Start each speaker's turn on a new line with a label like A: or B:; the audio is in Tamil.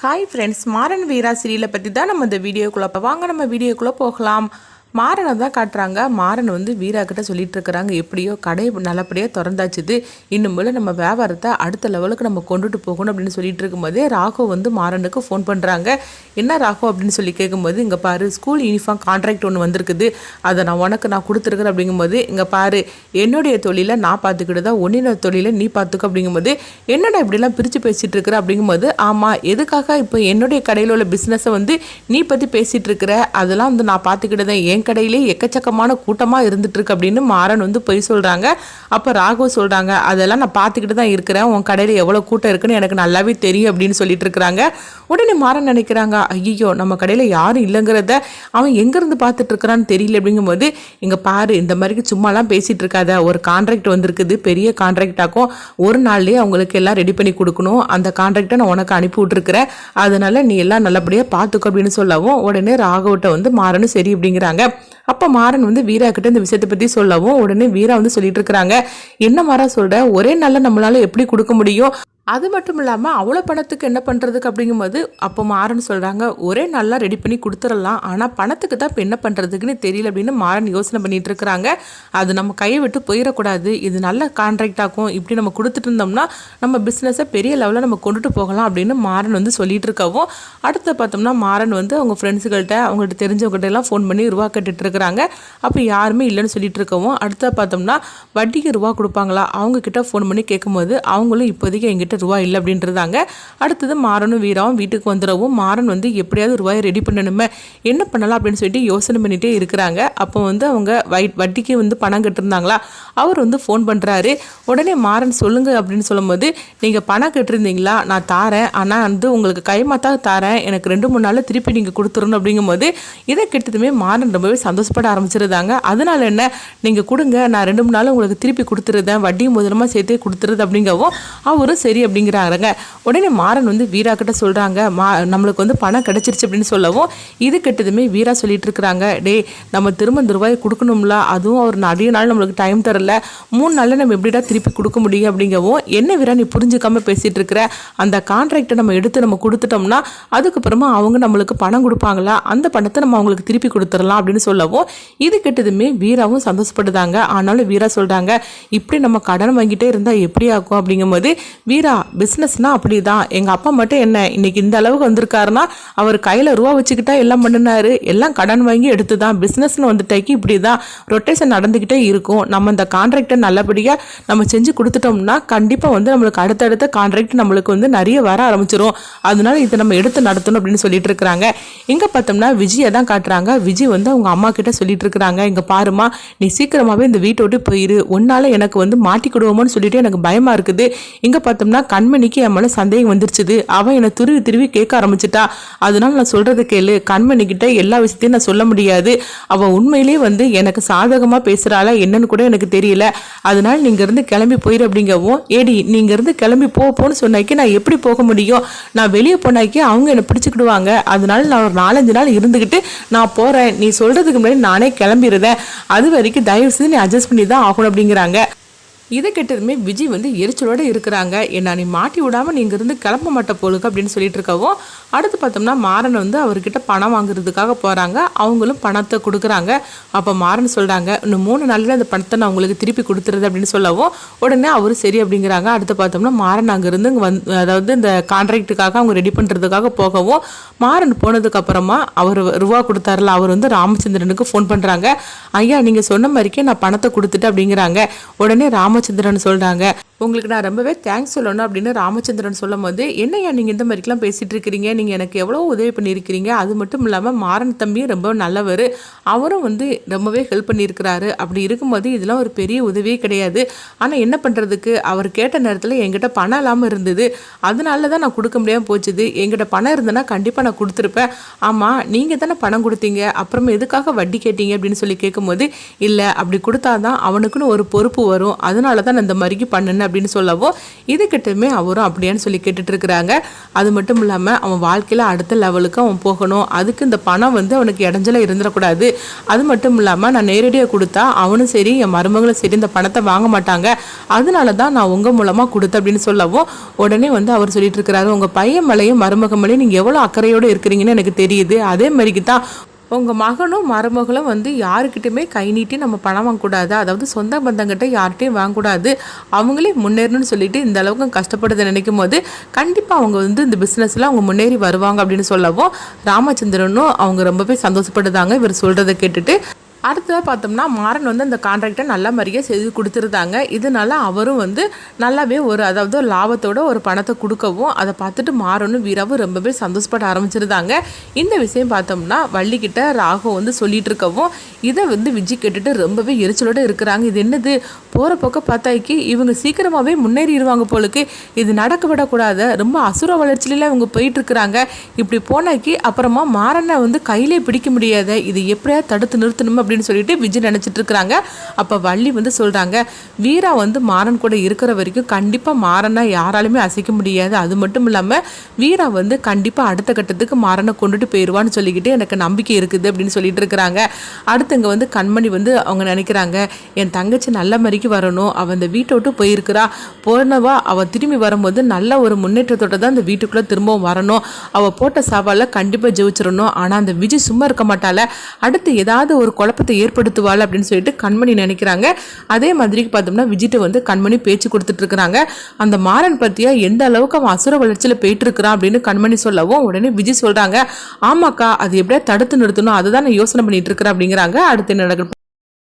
A: ஹாய் ஃப்ரெண்ட்ஸ் மாறன் வீரா சீரியலை பற்றி தான் நம்ம இந்த வீடியோக்குள்ளே வாங்க நம்ம வீடியோக்குள்ளே போகலாம். மாறனை தான் காட்டுறாங்க. மாறன் வந்து வீரா கிட்ட சொல்லிட்டு இருக்கிறாங்க. எப்படியோ கடை நல்லபடியாக திறந்தாச்சுது இன்னும் போல நம்ம வியாபாரத்தை அடுத்த லெவலுக்கு நம்ம கொண்டுட்டு போகணும் அப்படின்னு சொல்லிட்டு இருக்கும்போதே ராகவ் வந்து மாறனுக்கு ஃபோன் பண்ணுறாங்க என்ன ராகவ் அப்படின்னு சொல்லி கேட்கும்போது இங்கே பாரு ஸ்கூல் யூனிஃபார்ம் கான்ட்ராக்ட் ஒன்று வந்திருக்குது. அதை நான் உனக்கு நான் கொடுத்துருக்குறேன். அப்படிங்கும்போது இங்கே பாரு என்னுடைய தொழிலை நான் பார்த்துக்கிட்டு தான் உன்னின தொழிலை நீ பார்த்துக்க. அப்படிங்கும்போது என்னடா இப்படிலாம் பிரித்து பேசிகிட்டு இருக்கிற? அப்படிங்கும்போது ஆமாம் எதுக்காக இப்போ என்னுடைய கடையில் உள்ள பிஸ்னஸை வந்து நீ பற்றி பேசிகிட்டு இருக்கிற? அதெல்லாம் வந்து நான் பார்த்துக்கிட்டு தான் என் கடையிலே எக்கச்சக்கமான கூட்டமாக இருந்துட்டு இருக்கு அப்படின்னு மாறன் வந்து பொய் சொல்கிறாங்க அப்போ ராகவ் சொல்கிறாங்க அதெல்லாம் நான் பார்த்துக்கிட்டு தான் இருக்கிறேன். உன் கடையில் எவ்வளோ கூட்டம் இருக்குன்னு எனக்கு நல்லாவே தெரியும் அப்படின்னு சொல்லிட்டு இருக்கிறாங்க. உடனே மாறன் நினைக்கிறாங்க ஐயோ நம்ம கடையில் யாரும் இல்லைங்கிறத அவன் எங்கேருந்து பார்த்துட்டு இருக்கிறான்னு தெரியல. அப்படிங்கும்போது இங்கே பாரு இந்த மாதிரி சும்மாலாம் பேசிகிட்டு இருக்காத. ஒரு கான்ட்ராக்ட் வந்திருக்குது பெரிய கான்ட்ராக்டாக்கும் ஒரு நாள்லேயே அவங்களுக்கு எல்லாம் ரெடி பண்ணி கொடுக்கணும். அந்த கான்ட்ராக்டை நான் உனக்கு அனுப்பி விட்ருக்கிறேன் அதனால நீ எல்லாம் நல்லபடியாக பார்த்துக்கோ அப்படின்னு சொல்லவும் உடனே ராகவட்ட வந்து மாறனும் சரி அப்படிங்கிறாங்க. அப்போ மாறன் வந்து வீரா கிட்ட இந்த விஷயத்தை பற்றி சொல்லவும் உடனே வீரா வந்து சொல்லிட்டு இருக்கிறாங்க. என்ன மாறா சொல்ற? ஒரே நாளில் நம்மளால எப்படி கொடுக்க முடியும்? அது மட்டும் இல்லாமல் அவ்வளோ பணத்துக்கு என்ன பண்ணுறதுக்கு அப்படிங்கும்போது அப்போ மாறன் சொல்கிறாங்க ஒரே நல்லா ரெடி பண்ணி கொடுத்துடலாம். ஆனால் பணத்துக்கு தான் இப்போ என்ன பண்ணுறதுக்குன்னு தெரியல அப்படின்னு மாறன் யோசனை பண்ணிட்டு இருக்கிறாங்க. அது நம்ம கையை விட்டு போயிடக்கூடாது. இது நல்ல கான்ட்ராக்ட் ஆகும் இப்படி நம்ம கொடுத்துட்டு இருந்தோம்னா நம்ம பிஸ்னஸை பெரிய லெவலில் நம்ம கொண்டுட்டு போகலாம் அப்படின்னு மாறன் வந்து சொல்லிகிட்டு இருக்கவும் அடுத்து பார்த்தோம்னா மாறன் வந்து அவங்க ஃப்ரெண்ட்ஸுகள்கிட்ட அவங்கள்ட்ட தெரிஞ்சவங்ககிட்ட எல்லாம் ஃபோன் பண்ணி ரூபா கட்டிட்டு இருக்கிறாங்க. அப்போ யாருமே இல்லைன்னு சொல்லிட்டு இருக்கவும் அடுத்த பார்த்தோம்னா வட்டிக்கு ரூபா கொடுப்பாங்களா? அவங்கக்கிட்ட ஃபோன் பண்ணி கேட்கும்போது அவங்களும் இப்போதைக்கு எங்கிட்ட ரூபாய் இல்லை அப்படின்றதாங்க. அடுத்தது மாறனும் வீராவும் வீட்டுக்கு வந்துடவும் மாறன் வந்து எப்படியாவது ரூபாயை ரெடி பண்ணணுமே என்ன பண்ணலாம் அப்படின்னு சொல்லிட்டு யோசனை பண்ணிகிட்டே இருக்கிறாங்க. அப்போ வந்து அவங்க வை வட்டிக்கு வந்து பணம் கட்டிருந்தாங்களா? அவர் வந்து ஃபோன் பண்ணுறாரு உடனே மாறன் சொல்லுங்கள் அப்படின்னு சொல்லும்போது நீங்கள் பணம் கட்டிருந்தீங்களா? நான் தாரேன். ஆனால் வந்து உங்களுக்கு கைமாத்தா தாரேன். எனக்கு ரெண்டு மூணு நாளில் திருப்பி நீங்கள் கொடுத்துடணும் அப்படிங்கும்போது இதை கெட்டதுமே மாறன் ரொம்பவே சந்தோஷப்பட ஆரம்பிச்சிருந்தாங்க. அதனால என்ன? நீங்கள் கொடுங்க. நான் ரெண்டு மூணு நாள் உங்களுக்கு திருப்பி கொடுத்துருதேன் வட்டியும் முதலமாக சேர்த்தே கொடுத்துருது அப்படிங்கவும் அவரும் சரி அப்படிங்கிறாங்க உடனே மாறன் வந்து வீரா கிட்ட சொல்கிறாங்க மா நம்மளுக்கு வந்து பணம் கிடைச்சிருச்சு அப்படின்னு சொல்லவும் இது கெட்டதுமே வீரா சொல்லிட்டு இருக்கிறாங்க. டேய் நம்ம திரும்ப இந்த ரூபாய் கொடுக்கணும்ல அதுவும் அவர் நிறைய நாள் நம்மளுக்கு டைம் தரல. மூணு நாளில் நம்ம எப்படிடா திருப்பி கொடுக்க முடியும்? அப்படிங்கவும் என்ன வீரா நீ புரிஞ்சுக்காம பேசிகிட்டு இருக்கிற? அந்த கான்ட்ராக்டை நம்ம எடுத்து நம்ம கொடுத்துட்டோம்னா அதுக்கப்புறமா அவங்க நம்மளுக்கு பணம் கொடுப்பாங்களா? அந்த பணத்தை நம்ம அவங்களுக்கு திருப்பி கொடுத்துடலாம் அப்படின்னு சொல்லவும் இது கெட்டதுமே வீராவும் சந்தோஷப்படுதாங்க ஆனாலும் வீரா சொல்கிறாங்க இப்படி நம்ம கடன் வாங்கிட்டே இருந்தால் எப்படி ஆகும்? அப்படிங்கும்போது வீரா பிஸ்னஸ்னால் அப்படி தான் எங்கள் அப்பா மட்டும் என்ன இன்னைக்கு இந்த அளவுக்கு வந்திருக்காருன்னா அவர் கையில் ரூபா வச்சுக்கிட்டா எல்லாம் பண்ணினாரு. எல்லாம் கடன் வாங்கி எடுத்து தான் பிஸ்னஸ்னு வந்துட்டாக்கி இப்படி தான் ரொட்டேஷன் நடந்துக்கிட்டே இருக்கும். நம்ம இந்த கான்ட்ராக்டை நல்லபடியாக நம்ம செஞ்சு கொடுத்துட்டோம்னா கண்டிப்பாக வந்து நம்மளுக்கு அடுத்தடுத்த கான்ட்ராக்ட் நம்மளுக்கு வந்து நிறைய வர ஆரம்பிச்சிரும். அதனால இதை நம்ம எடுத்து நடத்தணும் அப்படின்னு சொல்லிட்டு இருக்கிறாங்க. இங்கே பார்த்தோம்னா விஜயை தான் காட்டுறாங்க. விஜய் வந்து அவங்க அம்மா கிட்ட சொல்லிட்டு இருக்கிறாங்க. இங்கே பாருமா நீ சீக்கிரமாகவே இந்த வீட்டை விட்டு போயிரு. உன்னால எனக்கு வந்து மாட்டிக்கிடுவோமோன்னு சொல்லிட்டு எனக்கு பயமாக இருக்குது. இங்கே பார்த்தோம்னா கண்மணிக்கு என் மேலே சந்தேகம் வந்துருச்சுது. அவன் என்னை துருவி திருவி கேட்க ஆரம்பிச்சிட்டா. அதனால நான் சொல்கிறது கேளு. கண்மணிக்கிட்ட எல்லா விஷயத்தையும் நான் சொல்ல முடியாது. அவன் உண்மையிலேயே வந்து எனக்கு சாதகமாக பேசுகிறாளா என்னன்னு கூட எனக்கு தெரியல. அதனால நீங்கள் இருந்து கிளம்பி போயிரு அப்படிங்கவும் ஏடி நீங்கள் இருந்து கிளம்பி போ போன்னு சொன்னாக்கி நான் எப்படி போக முடியும்? நான் வெளியே போனாக்கி அவங்க என்னை பிடிச்சிக்கிடுவாங்க. அதனால நான் ஒரு நாலஞ்சு நாள் இருந்துக்கிட்டு நான் போகிறேன் நீ சொல்கிறதுக்கு முன்னாடி நானே கிளம்பிடுறேன் அது வரைக்கும் தயவு செய்து நீ அட்ஜஸ்ட் பண்ணி தான் ஆகணும் அப்படிங்கிறாங்க. இதை கெட்டதுமே விஜய் வந்து எரிச்சலோட இருக்கிறாங்க. என்ன நீ மாட்டி விடாம நீங்கள் இருந்து கிளம்ப மாட்ட போலுக்கு அப்படின்னு சொல்லிட்டு இருக்கவும் அடுத்து பார்த்தோம்னா மாறன் வந்து அவர்கிட்ட பணம் வாங்குறதுக்காக போகிறாங்க அவங்களும் பணத்தை கொடுக்குறாங்க. அப்போ மாறன் சொல்கிறாங்க இன்னும் மூணு நாளில் அந்த பணத்தை நான் உங்களுக்கு திருப்பி கொடுத்துருது அப்படின்னு சொல்லவும் உடனே அவர் சரி அப்படிங்கிறாங்க. அடுத்து பார்த்தோம்னா மாறன் அங்கேருந்து இங்கே வந்து அதாவது இந்த கான்ட்ராக்டுக்காக அவங்க ரெடி பண்ணுறதுக்காக போகவும் மாறன் போனதுக்கப்புறமா அவர் ரூபா கொடுத்தாருல அவர் வந்து ராமச்சந்திரனுக்கு ஃபோன் பண்ணுறாங்க ஐயா நீங்கள் சொன்ன மாதிரிக்கே நான் பணத்தை கொடுத்துட்டு அப்படிங்கிறாங்க. உடனே ராமச்சந்திரன் சொல்கிறாங்க உங்களுக்கு நான் ரொம்பவே தேங்க்ஸ் சொல்லணும் அப்படின்னு ராமச்சந்திரன் சொல்லும் போது என்னையா நீங்கள் இந்த மாதிரிக்கெலாம் பேசிகிட்டு இருக்கிறீங்க? நீங்கள் எனக்கு எவ்வளோ உதவி பண்ணியிருக்கிறீங்க? அது மட்டும் இல்லாமல் மாறன் தம்பியும் ரொம்ப நல்லவர். அவரும் வந்து ரொம்பவே ஹெல்ப் பண்ணியிருக்கிறாரு. அப்படி இருக்கும்போது இதெல்லாம் ஒரு பெரிய உதவியே கிடையாது. ஆனால் என்ன பண்ணுறதுக்கு அவர் கேட்ட நேரத்தில் என்கிட்ட பணம் இல்லாமல் இருந்தது. அதனால தான் நான் கொடுக்க முடியாமல் போச்சுது. என்கிட்ட பணம் இருந்ததுன்னா கண்டிப்பாக நான் கொடுத்துருப்பேன். ஆமாம் நீங்கள் தானே பணம் கொடுத்தீங்க? அப்புறமா எதுக்காக வட்டி கேட்டீங்க? அப்படின்னு சொல்லி கேட்கும்போது இல்லை அப்படி கொடுத்தாதான் அவனுக்குன்னு ஒரு பொறுப்பு வரும். அதனால தான் நான் இந்த மாதிரிக்கு பண்ணுனேன் அப்படின்னு சொல்லவோ இதுக்கிட்டமே அவரும் அப்படியான்னு சொல்லி கேட்டுட்டு இருக்கிறாங்க அது மட்டும் இல்லாமல் அவன் வாழ்க்கையில் அடுத்த லெவலுக்கு அவன் போகணும். அதுக்கு இந்த பணம் வந்து அவனுக்கு இடைஞ்சல இருந்துடக்கூடாது. அது மட்டும் இல்லாமல் நான் நேரடியாக கொடுத்தா அவனும் சரி என் மருமகளும் சரி இந்த பணத்தை வாங்க மாட்டாங்க. அதனால தான் நான் உங்கள் மூலமாக கொடுத்தேன் அப்படின்னு சொல்லவும் உடனே வந்து அவர் சொல்லிட்டு இருக்கிறாரு உங்கள் பையன் மேலேயும் மருமக மேலேயும் நீங்கள் எவ்வளோ அக்கறையோடு இருக்கிறீங்கன்னு எனக்கு தெரியுது. அதே மாதிரிக்கு தான் உங்கள் மகனும் மருமகளும் வந்து யாருக்கிட்டையுமே கை நீட்டி நம்ம பணம் வாங்கக்கூடாது? அதாவது சொந்த பந்தங்கிட்ட யார்கிட்டையும் வாங்கக்கூடாது. அவங்களே முன்னேறணும்னு சொல்லிட்டு இந்த அளவுக்கு கஷ்டப்படுறதை நினைக்கும் போது கண்டிப்பாக அவங்க வந்து இந்த பிஸ்னஸில் அவங்க முன்னேறி வருவாங்க அப்படின்னு சொல்லவும் ராமச்சந்திரனும் அவங்க ரொம்பவே சந்தோஷப்படுதாங்க இவர் சொல்கிறத கேட்டுட்டு அடுத்ததாக பார்த்தோம்னா மாறன் வந்து அந்த கான்ட்ராக்டை நல்ல மாதிரியே செய்து கொடுத்துருந்தாங்க. இதனால அவரும் வந்து நல்லாவே ஒரு அதாவது ஒரு லாபத்தோட ஒரு பணத்தை கொடுக்கவும் அதை பார்த்துட்டு மாறனும் வீராவும் ரொம்பவே சந்தோஷப்பட ஆரம்பிச்சிருந்தாங்க. இந்த விஷயம் பார்த்தோம்னா வள்ளிக்கிட்ட ராகு வந்து சொல்லிட்டு இருக்கவும் இதை வந்து விஜய் கேட்டுட்டு ரொம்பவே எரிச்சலோடு இருக்கிறாங்க. இது என்னது? போகிற பக்கம் பார்த்தாக்கி இவங்க சீக்கிரமாகவே முன்னேறிடுவாங்க போலுக்கு. இது நடக்க விடக்கூடாது ரொம்ப அசுர வளர்ச்சியில இவங்க போயிட்டு இருக்கிறாங்க. இப்படி போனாக்கி அப்புறமா மாறனை வந்து கையிலே பிடிக்க முடியாத இது எப்படியா தடுத்து நிறுத்தணுமா அப்படின்னு சொல்லிட்டு விஜய் நினச்சிட்டு இருக்கிறாங்க. அப்போ வள்ளி வந்து சொல்கிறாங்க வீரா வந்து மாறன் கூட இருக்கிற வரைக்கும் கண்டிப்பாக மாறனை யாராலுமே அசைக்க முடியாது. அது மட்டும் இல்லாமல் வீரா வந்து கண்டிப்பாக அடுத்த கட்டத்துக்கு மாறனை கொண்டுட்டு போயிடுவான்னு சொல்லிக்கிட்டு எனக்கு நம்பிக்கை இருக்குது அப்படின்னு சொல்லிட்டு இருக்கிறாங்க. அடுத்தங்க இங்கே வந்து கண்மணி வந்து அவங்க நினைக்கிறாங்க என் தங்கச்சி நல்ல மாதிரிக்கு வரணும். அவள் அந்த வீட்டை விட்டு போயிருக்கிறா. போனவா அவள் திரும்பி வரும்போது நல்ல ஒரு முன்னேற்றத்தோட தான் அந்த வீட்டுக்குள்ளே திரும்பவும் வரணும். அவள் போட்ட சவாலில் கண்டிப்பாக ஜெயிச்சிடணும். ஆனால் அந்த விஜய் சும்மா இருக்க மாட்டால அடுத்து ஏதாவது ஒரு குழப்பத்தை ஏற்படுத்துவாள் அப்படின்னு சொல்லிட்டு கண்மணி நினைக்கிறாங்க. அதே மாதிரி பார்த்தோம்னா விஜய்ட்ட வந்து கண்மணி பேச்சு கொடுத்துட்டு இருக்கிறாங்க. அந்த மாறன் பற்றியா எந்த அளவுக்கு அவன் அசுர வளர்ச்சியில் போயிட்டு இருக்கிறான் அப்படின்னு கண்மணி சொல்லவும் உடனே விஜய் சொல்கிறாங்க ஆமாக்கா அது எப்படியா தடுத்து நிறுத்தணும். அதை தான் நான் யோசனை பண்ணிட்டு இருக்கிறேன் அப்படிங்கிறாங்க. அடுத்து என்ன நடக்கும்